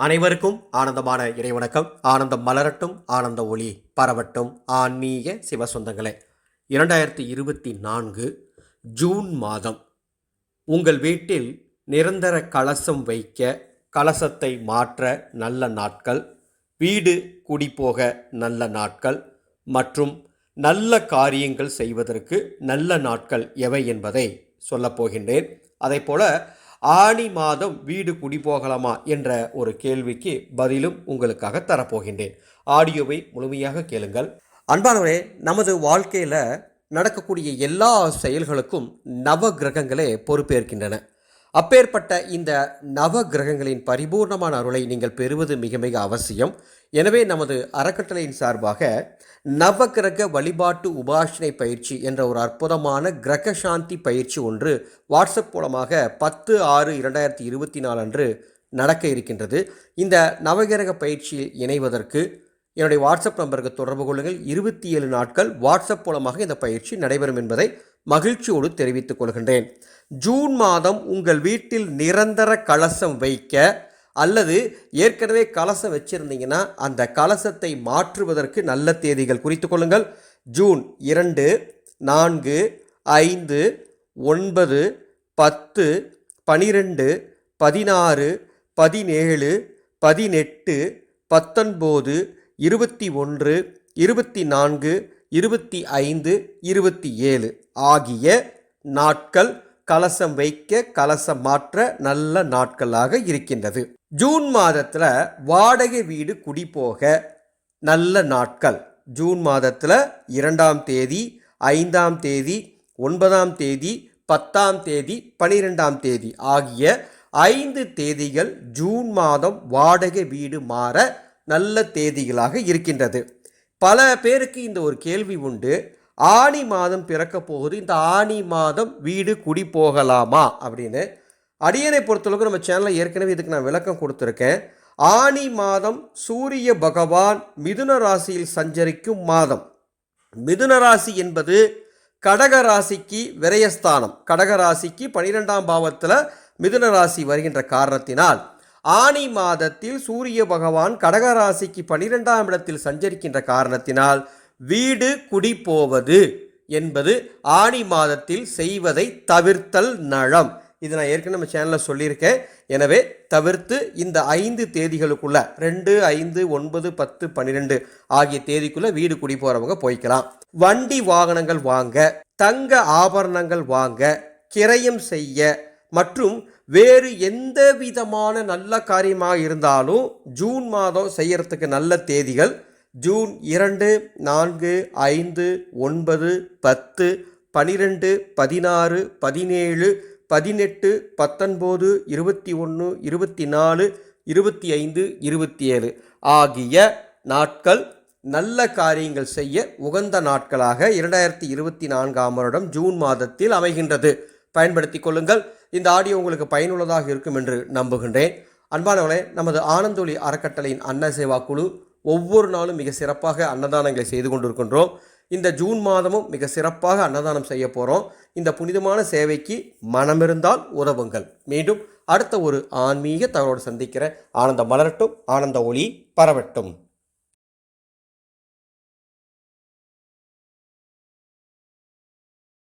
அனைவருக்கும் ஆனந்தமான இறைவணக்கம். ஆனந்தம் மலரட்டும் ஆனந்த ஒளி பரவட்டும். ஆன்மீக சிவசொந்தங்களே இரண்டாயிரத்தி இருபத்தி நான்கு ஜூன் மாதம் உங்கள் வீட்டில் நிரந்தர கலசம் வைக்க கலசத்தை மாற்ற நல்ல நாட்கள் வீடு குடிபோக நல்ல நாட்கள் மற்றும் நல்ல காரியங்கள் செய்வதற்கு நல்ல நாட்கள் எவை என்பதை சொல்லப் போகின்றேன். அதைப்போல ஆணி மாதம் வீடு குடி போகலாமா என்ற ஒரு கேள்விக்கு பதிலும் உங்களுக்காக தரப்போகின்றேன். ஆடியோவை முழுமையாக கேளுங்கள். அன்பானவரே நமது வாழ்க்கையில் நடக்கக்கூடிய எல்லா செயல்களுக்கும் நவ கிரகங்களே பொறுப்பேற்கின்றன. அப்பேற்பட்ட இந்த நவ கிரகங்களின் பரிபூர்ணமான அருளை நீங்கள் பெறுவது மிக மிக அவசியம். எனவே நமது அறக்கட்டளையின் சார்பாக நவகிரக வழிபாட்டு உபாசனை பயிற்சி என்ற ஒரு அற்புதமான கிரக சாந்தி பயிற்சி ஒன்று வாட்ஸ்அப் மூலமாக பத்து ஆறு இரண்டாயிரத்தி இருபத்தி நாலு அன்று நடக்க இருக்கின்றது. இந்த நவகிரக பயிற்சியில் இணைவதற்கு என்னுடைய வாட்ஸ்அப் நம்பருக்கு தொடர்பு கொள்ளுங்கள். இருபத்தி ஏழு நாட்கள் வாட்ஸ்அப் மூலமாக இந்த பயிற்சி நடைபெறும் என்பதை மகிழ்ச்சியோடு தெரிவித்துக் கொள்கின்றேன். ஜூன் மாதம் உங்கள் வீட்டில் நிரந்தர கலசம் வைக்க அல்லது ஏற்கனவே கலசம் வச்சுருந்தீங்கன்னா அந்த கலசத்தை மாற்றுவதற்கு நல்ல தேதிகள் குறித்து கொள்ளுங்கள். ஜூன் இரண்டு நான்கு ஐந்து ஒன்பது பத்து பனிரெண்டு பதினாறு பதினேழு பதினெட்டு பத்தொன்பது இருபத்தி ஒன்று இருபத்தி நான்கு இருபத்தி ஐந்து இருபத்தி ஏழு ஆகிய நாட்கள் கலசம் வைக்க கலசம் மாற்ற நல்ல நாட்களாக இருக்கின்றது. ஜூன் மாதத்தில் வாடகை வீடு குடிபோக நல்ல நாட்கள். ஜூன் மாதத்தில் இரண்டாம் தேதி ஐந்தாம் தேதி ஒன்பதாம் தேதி பத்தாம் தேதி பனிரெண்டாம் தேதி ஆகிய ஐந்து தேதிகள் ஜூன் மாதம் வாடகை வீடு மாற நல்ல தேதிகளாக இருக்கின்றது. பல பேருக்கு இந்த ஒரு கேள்வி உண்டு. ஆணி மாதம் பிறக்க போகுது. இந்த ஆணி மாதம் வீடு குடி போகலாமா? அப்படின்னு. அடியனை பொறுத்தளவுக்கு நம்ம சேனலில் ஏற்கனவே இதுக்கு நான் விளக்கம் கொடுத்துருக்கேன். ஆணி மாதம் சூரிய பகவான் மிதுன ராசியில் சஞ்சரிக்கும் மாதம். மிதுன ராசி என்பது கடக ராசிக்கு விரயஸ்தானம். கடக ராசிக்கு பனிரெண்டாம் பாவத்தில் மிதுன ராசி வருகின்ற காரணத்தினால் ஆணி மாதத்தில் சூரிய பகவான் கடக ராசிக்கு பனிரெண்டாம் இடத்தில் சஞ்சரிக்கின்ற காரணத்தினால் வீடு குடி போவது என்பது ஆணி மாதத்தில் செய்வதை தவிர்த்தல் நலம். இது நான் ஏற்கனவே நம்ம சேனலில் சொல்லியிருக்கேன். எனவே தவிர்த்து இந்த ஐந்து தேதிகளுக்குள்ள ரெண்டு ஐந்து ஒன்பது பத்து பன்னிரெண்டு ஆகிய தேதிக்குள்ள வீடு குடி போகிறவங்க போய்க்கலாம். வண்டி வாகனங்கள் வாங்க தங்க ஆபரணங்கள் வாங்க கிரயம் செய்ய மற்றும் வேறு எந்த விதமான நல்ல காரியமாக இருந்தாலும் ஜூன் மாதம் செய்கிறதுக்கு நல்ல தேதிகள். ஜூன் இரண்டு நான்கு ஐந்து ஒன்பது பத்து பனிரெண்டு பதினாறு பதினேழு பதினெட்டு பத்தொன்பது இருபத்தி ஒன்று இருபத்தி நாலு இருபத்தி ஐந்து இருபத்தி ஏழு ஆகிய நாட்கள் நல்ல காரியங்கள் செய்ய உகந்த நாட்களாக இரண்டாயிரத்தி இருபத்தி நான்காம் வருடம் ஜூன் மாதத்தில் அமைகின்றது. பயன்படுத்தி கொள்ளுங்கள். இந்த ஆடியோ உங்களுக்கு பயனுள்ளதாக இருக்கும் என்று நம்புகின்றேன். அன்பானவர்களே நமது ஆனந்தொலி அறக்கட்டளையின் அன்ன சேவா குழு ஒவ்வொரு நாளும் மிக சிறப்பாக அன்னதானங்களை செய்து கொண்டிருக்கின்றோம். இந்த ஜூன் மாதமும் மிக சிறப்பாக அன்னதானம் செய்ய போகிறோம் இந்த புனிதமான சேவைக்கு மனமிருந்தால் உதவுங்கள். மீண்டும் அடுத்த ஒரு ஆன்மீக தகவலோடு சந்திக்கிற ஆனந்த மலரட்டும் ஆனந்த ஒளி பரவட்டும்.